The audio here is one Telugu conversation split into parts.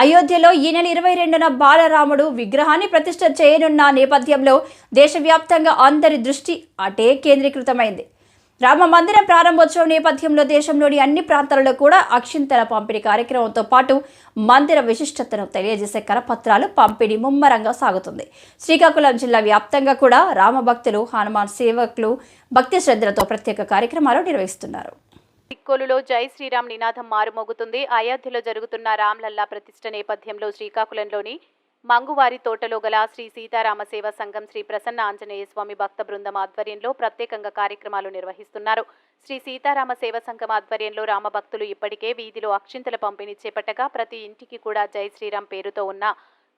అయోధ్యలో ఈ నెల ఇరవై రెండున బాలరాముడు విగ్రహాన్ని ప్రతిష్ట చేయనున్న నేపథ్యంలో దేశవ్యాప్తంగా అందరి దృష్టి అటే కేంద్రీకృతమైంది. రామ మందిరం ప్రారంభోత్సవం నేపథ్యంలో దేశంలోని అన్ని ప్రాంతాలలో కూడా అక్షింతల పంపిణీ కార్యక్రమంతో పాటు మందిర విశిష్టతను తెలియజేసే కరపత్రాలు పంపిణీ ముమ్మరంగా సాగుతుంది. శ్రీకాకుళం జిల్లా వ్యాప్తంగా కూడా రామభక్తులు హనుమాన్ సేవకులు భక్తి శ్రద్ధలతో ప్రత్యేక కార్యక్రమాలు నిర్వహిస్తున్నారు. చిక్కోలులో జై శ్రీరామ్ నినాదం మారుమోగుతుంది. అయోధ్యలో జరుగుతున్న రామ్లల్లా ప్రతిష్ట నేపథ్యంలో శ్రీకాకుళంలోని మంగువారి తోటలో గల శ్రీ సీతారామ సేవా సంఘం శ్రీ ప్రసన్న ఆంజనేయ స్వామి భక్త బృందం ఆధ్వర్యంలో ప్రత్యేకంగా కార్యక్రమాలు నిర్వహిస్తున్నారు. శ్రీ సీతారామ సేవా సంఘం ఆధ్వర్యంలో రామ భక్తులు ఇప్పటికే వీధిలో అక్షింతల పంపిణీ చేపట్టగా ప్రతి ఇంటికి కూడా జై శ్రీరామ్ పేరుతో ఉన్న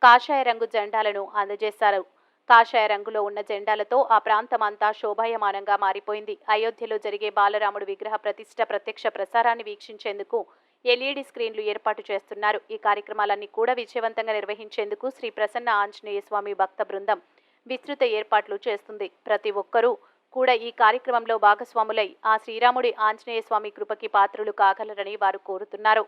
కాషాయ రంగు జెండాలను అందజేశారు. కాషాయ రంగులో ఉన్న జెండాలతో ఆ ప్రాంతం అంతా శోభాయమానంగా మారిపోయింది. అయోధ్యలో జరిగే బాలరాముడు విగ్రహ ప్రతిష్ట ప్రత్యక్ష ప్రసారాన్ని వీక్షించేందుకు ఎల్ఈడి స్క్రీన్లు ఏర్పాటు చేస్తున్నారు. ఈ కార్యక్రమాలన్నీ కూడా విజయవంతంగా నిర్వహించేందుకు శ్రీ ప్రసన్న ఆంజనేయ స్వామి భక్త బృందం విస్తృత ఏర్పాట్లు చేస్తుంది. ప్రతి ఒక్కరూ కూడా ఈ కార్యక్రమంలో భాగస్వాములై ఆ శ్రీరాముడి ఆంజనేయ స్వామి కృపకి పాత్రులు కాగలరని వారు కోరుతున్నారు.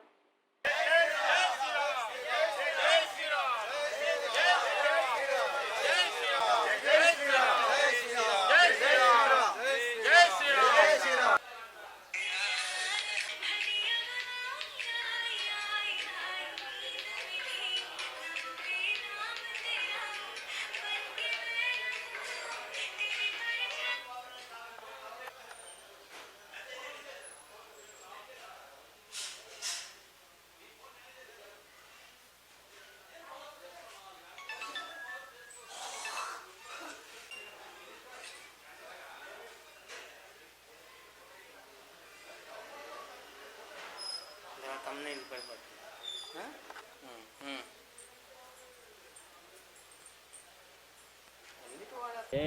నా thumbnail పడిపోతుంది.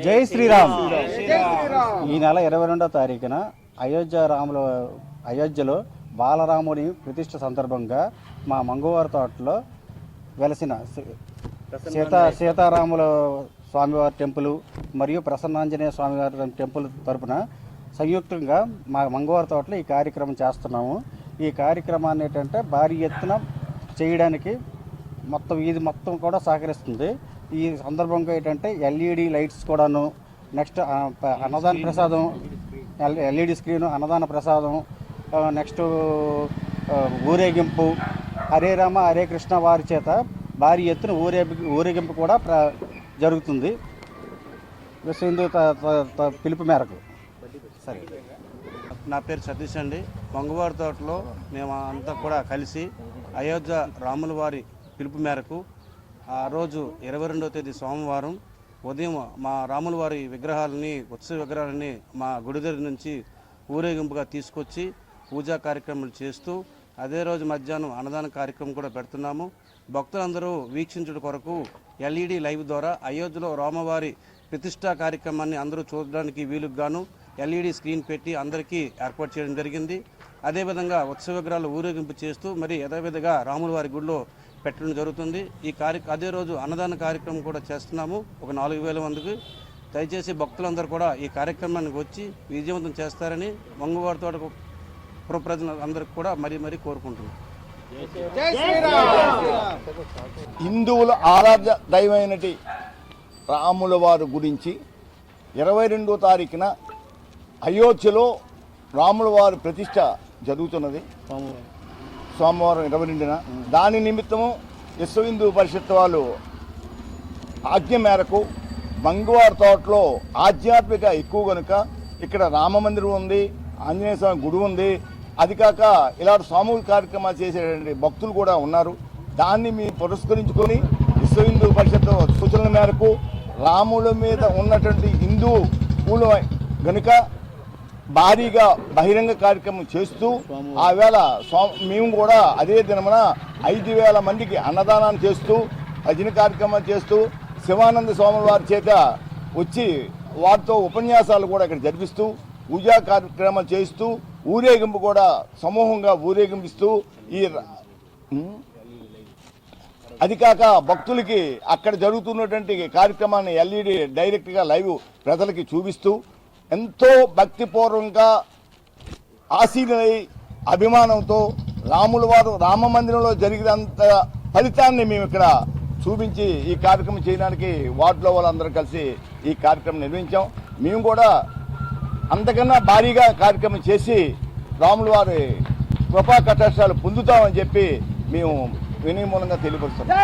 జై శ్రీరామ్. ఈ నెల ఇరవై రెండో తారీఖున అయోధ్య రాముల అయోధ్యలో బాలరాముని ప్రతిష్ఠ సందర్భంగా మా మంగళవారి తోటలో వెలసిన సీతా సీతారాముల స్వామివారి టెంపుల్ మరియు ప్రసన్నాంజనేయ స్వామివారి టెంపుల్ తరపున సంయుక్తంగా మా మంగళవారి తోటలో ఈ కార్యక్రమం చేస్తున్నాము. ఈ కార్యక్రమాన్ని ఏంటంటే భారీ ఎత్తున చేయడానికి మొత్తం ఇది మొత్తం కూడా సహకరిస్తుంది. ఈ సందర్భంగా ఏంటంటే ఎల్ఈడి లైట్స్ కూడాను నెక్స్ట్ అన్నదాన ప్రసాదం ఎల్- ఎల్ఈడి స్క్రీను అన్నదాన ప్రసాదం నెక్స్ట్ ఊరేగింపు హరే రామ హరే కృష్ణ వారి చేత భారీ ఎత్తున ఊరే ఊరేగింపు కూడా జరుగుతుంది. విశ్వ హిందూ త- పిలుపు మేరకు. సరే. నా పేరు సతీష్ అండి. మంగవారి తోటలో మేము అంతా కూడా కలిసి అయోధ్య రాముల వారి పిలుపు మేరకు ఆ రోజు ఇరవై రెండవ తేదీ సోమవారం ఉదయం మా రాముల వారి విగ్రహాలని ఉత్సవ విగ్రహాలని మా గుడి దగ్గర నుంచి ఊరేగింపుగా తీసుకొచ్చి పూజా కార్యక్రమాలు చేస్తూ అదే రోజు మధ్యాహ్నం అన్నదాన కార్యక్రమం కూడా పెడుతున్నాము. భక్తులందరూ వీక్షించుట కొరకు ఎల్ఈడి లైవ్ ద్వారా అయోధ్యలో రామవారి ప్రతిష్టా కార్యక్రమాన్ని అందరూ చూడడానికి వీలుగాను ఎల్ఈడి స్క్రీన్ పెట్టి అందరికీ ఏర్పాటు చేయడం జరిగింది. అదేవిధంగా ఉత్సవ విగ్రహాలు ఊరేగింపు చేస్తూ మరి యథావిధిగా రాముల వారి గుడిలో పెట్టడం జరుగుతుంది. ఈ కార్య అదే రోజు అన్నదాన కార్యక్రమం కూడా చేస్తున్నాము. ఒక నాలుగు వేల మందికి. దయచేసి భక్తులందరూ కూడా ఈ కార్యక్రమానికి వచ్చి విజయవంతం చేస్తారని మంగవారి తోట పుర ప్రజలందరికీ కూడా మరీ మరీ కోరుకుంటున్నాం. హిందువుల ఆరాధ్య దైవమైనటి రాముల వారి గురించి ఇరవై రెండో తారీఖున అయోధ్యలో రాముల వారి ప్రతిష్ట జరుగుతున్నది. సోమవారం ఇరవై రెండున. దాని నిమిత్తము విశ్వ హిందూ పరిషత్ వాళ్ళు ఆజ్ఞ మేరకు మంగవారి తోటలో ఆధ్యాత్మిక ఎక్కువ కనుక ఇక్కడ రామ మందిరం ఉంది ఆంజనేయ స్వామి గుడి ఉంది. అది కాక ఇలాంటి సామూహిక కార్యక్రమాలు చేసేటువంటి భక్తులు కూడా ఉన్నారు. దాన్ని మీ పురస్కరించుకొని విశ్వ హిందూ పరిషత్ సూచనల మేరకు రాముల మీద ఉన్నటువంటి హిందూ పూల గనుక భారీగా బహిరంగ కార్యక్రమం చేస్తూ ఆ వేళ స్వా- మేము కూడా అదే దినమున ఐదు వేల మందికి అన్నదానాన్ని చేస్తూ భజన కార్యక్రమాలు చేస్తూ శివానంద స్వాముల వారి చేత వచ్చి వారితో ఉపన్యాసాలు కూడా ఇక్కడ జరిపిస్తూ పూజా కార్యక్రమాలు చేస్తూ ఊరేగింపు కూడా సమూహంగా ఊరేగింపిస్తూ ఈ? అది కాక భక్తులకి అక్కడ జరుగుతున్నటువంటి కార్యక్రమాన్ని ఎల్ఈడి డైరెక్ట్గా లైవ్ ప్రజలకి చూపిస్తూ ఎంతో భక్తిపూర్వకంగా ఆశీనులై అభిమానంతో రాముల వారు రామ మందిరంలో జరిగినంత ఫలితాన్ని మేము ఇక్కడ చూపించి ఈ కార్యక్రమం చేయడానికి వార్డులో వాళ్ళందరూ కలిసి ఈ కార్యక్రమం నిర్వహించాం. మేము కూడా అంతకన్నా భారీగా కార్యక్రమం చేసి రాముల వారి కృపా కటాక్షాలు పొందుతామని చెప్పి మేము వినయమూలంగా తెలియపరుస్తున్నాం